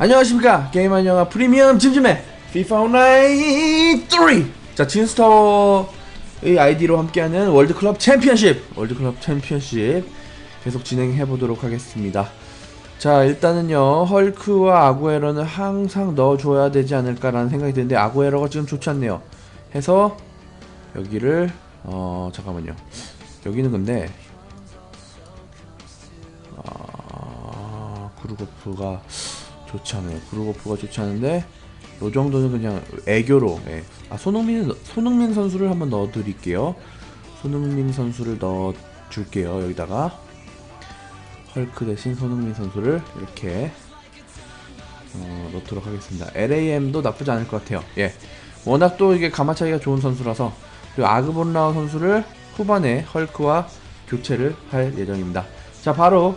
안녕하십니까? 게임 안녕하 프리미엄 짐짐의 FIFA 온라인 3! 자 진스타워의 아이디로 함께하는 월드클럽 챔피언십 월드클럽 챔피언십 계속 진행해 보도록 하겠습니다. 자 일단은요 헐크와 아구에러는 항상 넣어줘야 되지 않을까라는 생각이 드는데 아구에러가 지금 좋지 않네요. 해서 여기를 어 잠깐만요. 여기는 근데 아 그루거프가 좋지 않아요. 그루거프가 좋지 않은데 요 정도는 그냥 애교로. 예. 아 손흥민 손흥민 선수를 한번 넣어드릴게요. 손흥민 선수를 넣어줄게요. 여기다가 헐크 대신 손흥민 선수를 이렇게 어, 넣도록 하겠습니다. LAM도 나쁘지 않을 것 같아요. 예. 워낙 또 이게 가마 차이가 좋은 선수라서 그리고 아그본라우 선수를 후반에 헐크와 교체를 할 예정입니다. 자 바로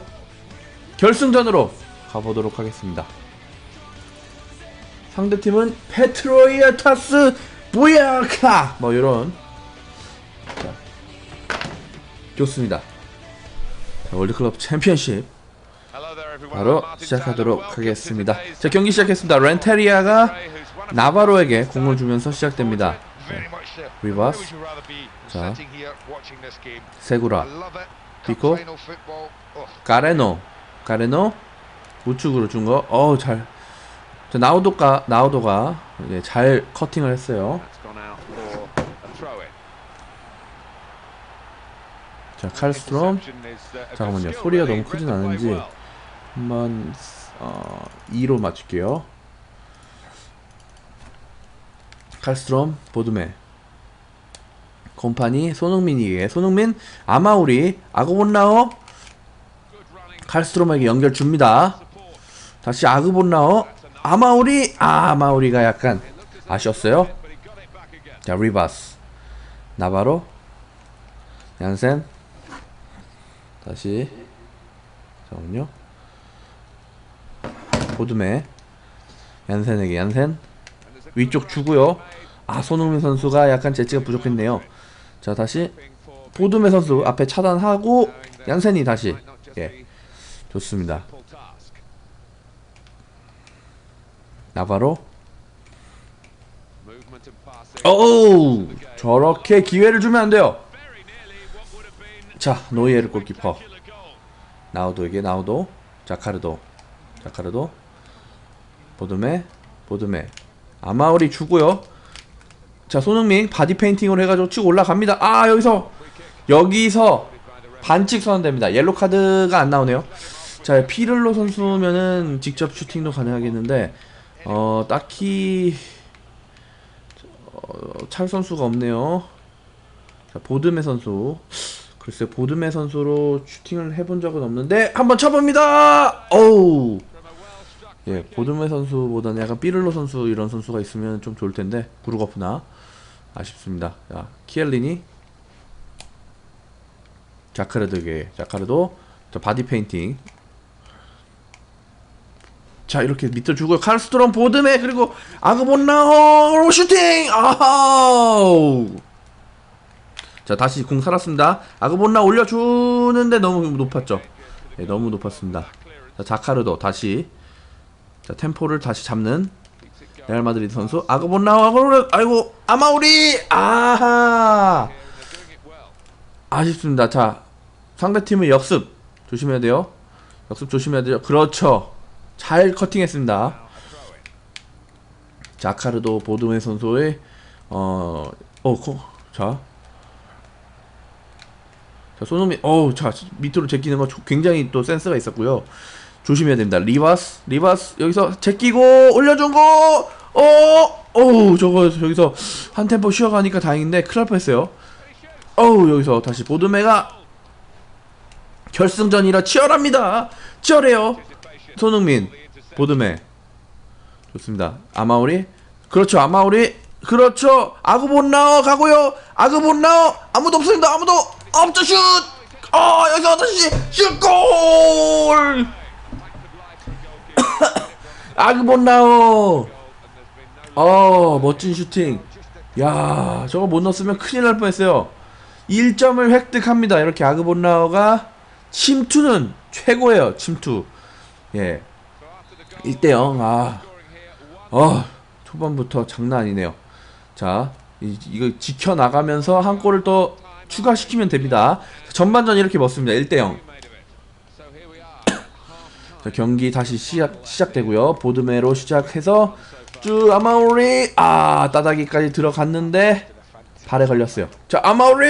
결승전으로 가보도록 하겠습니다. 상대팀은 페트로이아타스 부야카 뭐 이런 자, 좋습니다. 자, 월드클럽 챔피언십 바로 시작하도록 하겠습니다. 자 경기 시작했습니다. 렌테리아가 나바로에게 공을 주면서 시작됩니다. 리바스 자 세구라 피코 가레노 가레노 우측으로 준 거. 어우 잘. 자 나우도가 나우도가 이제 잘 커팅을 했어요. 자 칼스트롬. 잠깐만요. 소리가 너무 크진 않은지 한번 어 2로 맞출게요. 칼스트롬 보드메 콤파니 손흥민이에게 손흥민 아마우리 아고본나오 칼스트롬에게 연결 줍니다. 다시 아그본나오 아마우리 아 아마우리가 약간 아쉬웠어요. 자 리바스 나바로 얀센 다시 잠깐만요. 보드메 얀센에게 얀센 위쪽 주고요. 아 손흥민 선수가 약간 재치가 부족했네요. 자 다시 보드메 선수 앞에 차단하고 얀센이 다시 예 좋습니다. 나바로 어우 저렇게 기회를 주면 안 돼요. 자 노이에르 골키퍼 나우도에게 나우도 자카르도 자카르도 보드메 보드메 아마우리 주고요. 자 손흥민 바디 페인팅을 해가지고 치고 올라갑니다. 아 여기서 여기서 반칙 선언됩니다. 옐로 카드가 안 나오네요. 자 피를로 선수면은 직접 슈팅도 가능하겠는데 어 딱히 어, 찰 선수가 없네요. 자 보드메 선수 글쎄 보드메 선수로 슈팅을 해본 적은 없는데 한번 쳐봅니다. 어우 예 보드메 선수보다는 약간 삐를로 선수 이런 선수가 있으면 좀 좋을 텐데 구르거프나 아쉽습니다. 자 키엘리니 자카르드게 자카르도 자 바디 페인팅 자 이렇게 밑에 주고 칼스트롬 보드메 그리고 아그본나호 슈팅! 아우! 자 다시 공 살았습니다. 아그본나 올려주는데 너무 높았죠? 예, 너무 높았습니다. 자 자카르도 다시. 자 템포를 다시 잡는 레알 마드리드 선수. 아그본나호 아이고 아마우리! 아하! 아쉽습니다. 자, 상대팀의 역습 조심해야 돼요. 역습 조심해야 돼요. 그렇죠. 잘 커팅했습니다. 자카르도 보드메 선수의 어, 어, 코, 자, 자 손흥민, 어우, 자 밑으로 제끼는 거 굉장히 또 센스가 있었고요. 조심해야 됩니다. 리바스, 리바스 여기서 제끼고 올려준 거, 어, 어우, 저거 여기서 한 템포 쉬어가니까 다행인데 뻔했어요. 어우 여기서 다시 보드메가 결승전이라 치열합니다 치열해요 손흥민 보드메 좋습니다. 아마우리? 그렇죠 아마우리. 그렇죠. 아그본나오 가고요. 아그본나오 아무도 없습니다. 아무도 없죠. 슛어 여기서 다시 슛골! 아그본나오 어 멋진 슈팅. 야 저거 못 넣었으면 큰일 날 뻔했어요. 1점을 획득합니다. 이렇게 아그본라오가 침투는 최고예요. 침투. 예. 1대0 아, 어, 초반부터 장난 아니네요. 자, 이, 이거 지켜나가면서 한 골을 더 추가시키면 됩니다. 전반전 이렇게 먹습니다. 1대0. 자, 경기 다시 시작, 시작되고요. 보드메로 시작해서 쭉 아마우리 아 따다기까지 들어갔는데 발에 걸렸어요. 자 아마우리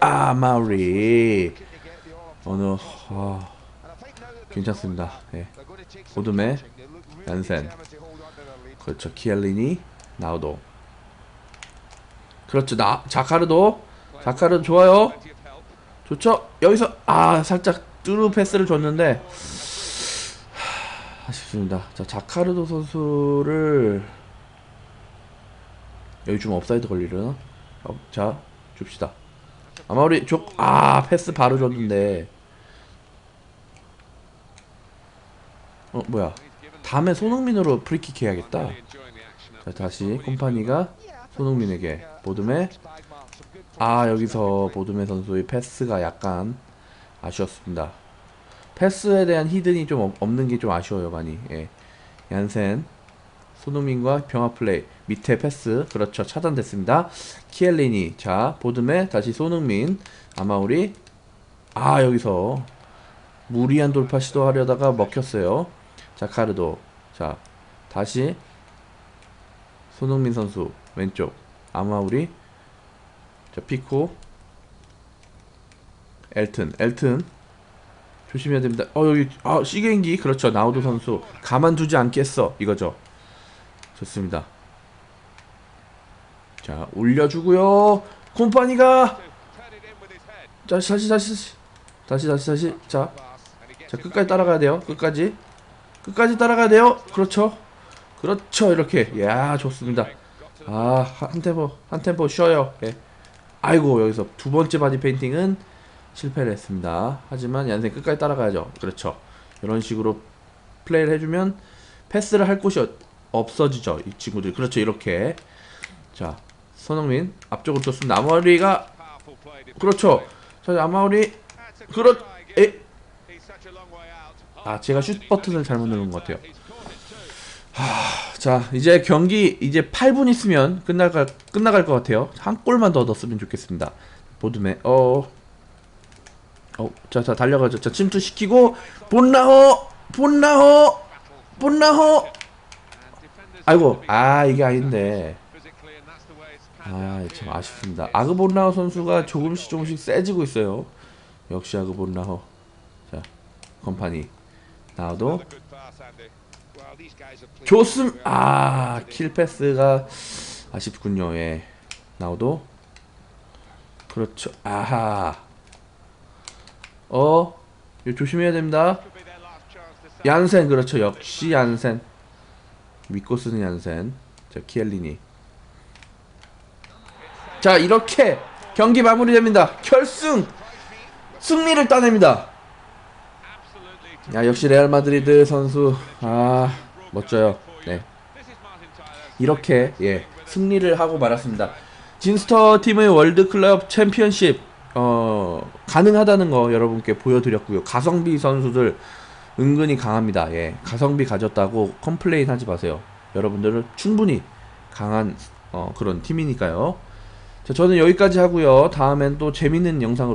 아, 아마우리 어느 아, 괜찮습니다. 예. 보드메 얀센 그렇죠 키엘리니 나우도 그렇죠 나 자카르도 자카르 좋아요 좋죠 여기서 아 살짝 뚜루 패스를 줬는데 아쉽습니다. 자, 자카르도 선수를 여기 좀 업사이드 걸리려나? 어, 자, 줍시다. 아마 우리 쪽, 아, 패스 바로 줬는데. 어, 뭐야. 다음에 손흥민으로 프리킥 해야겠다. 자, 다시 콤파니가 손흥민에게 보드메. 아, 여기서 보드메 선수의 패스가 약간 아쉬웠습니다. 패스에 대한 히든이 좀 없- 없는 게 좀 아쉬워요 많이 예. 얀센 손흥민과 병합 플레이 밑에 패스 그렇죠 차단됐습니다 키엘리니 자 보드메 다시 손흥민 아마우리 아 여기서 무리한 돌파 시도하려다가 먹혔어요 자 카르도 자 다시 손흥민 선수 왼쪽 아마우리 자 피코 엘튼 엘튼 조심해야 됩니다. 어 여기 아 시계인기 그렇죠 나우도 선수 가만두지 않겠어 이거죠. 좋습니다. 자 올려주고요. 콤파니가 다시 다시 다시 다시 다시 다시 자, 자 끝까지 따라가야 돼요. 끝까지 끝까지 따라가야 돼요. 그렇죠. 그렇죠 이렇게 야 좋습니다. 아 한 템포 한 템포 쉬어요. 예. 아이고 여기서 두 번째 바디 페인팅은 실패를 했습니다. 하지만 얀센 끝까지 따라가야죠. 그렇죠. 이런 식으로 플레이를 해주면 패스를 할 곳이 어- 없어지죠. 이 친구들. 그렇죠. 이렇게. 자, 손흥민 앞쪽으로 줬습니다. 아마리가 그렇죠. 자, 아마리 그렇 에. 아, 제가 슛 버튼을 잘못 누른 것 같아요. 자, 이제 경기 이제 8분 있으면 끝나갈 끝나갈 것 같아요. 한 골만 더 넣었으면 좋겠습니다. 보드맨 어. 어, 자, 자 달려가죠. 자, 침투 시키고 본나호, 본나호, 본나호. 아이고, 아 이게 아닌데. 아, 참 아쉽습니다. 아그본나호 선수가 조금씩 조금씩 세지고 있어요. 역시 아그본나호. 자, 컴파니 나도 좋습. 아, 킬 패스가 아쉽군요. 예, 나오도 그렇죠. 아하. 어, 이거 조심해야 됩니다. 얀센 그렇죠. 역시 얀센. 믿고 쓰는 얀센. 자, 키엘리니. 자, 이렇게 경기 마무리됩니다. 결승 승리를 따냅니다. 야, 역시 레알 마드리드 선수 아, 멋져요. 네. 이렇게 예, 승리를 하고 말았습니다. 진스터 팀의 월드 클럽 챔피언십 어, 가능하다는 거 여러분께 보여드렸고요. 가성비 선수들 은근히 강합니다. 예, 가성비 가졌다고 컴플레인 하지 마세요. 여러분들은 충분히 강한 어, 그런 팀이니까요. 자, 저는 여기까지 하고요. 다음엔 또 재밌는 영상으로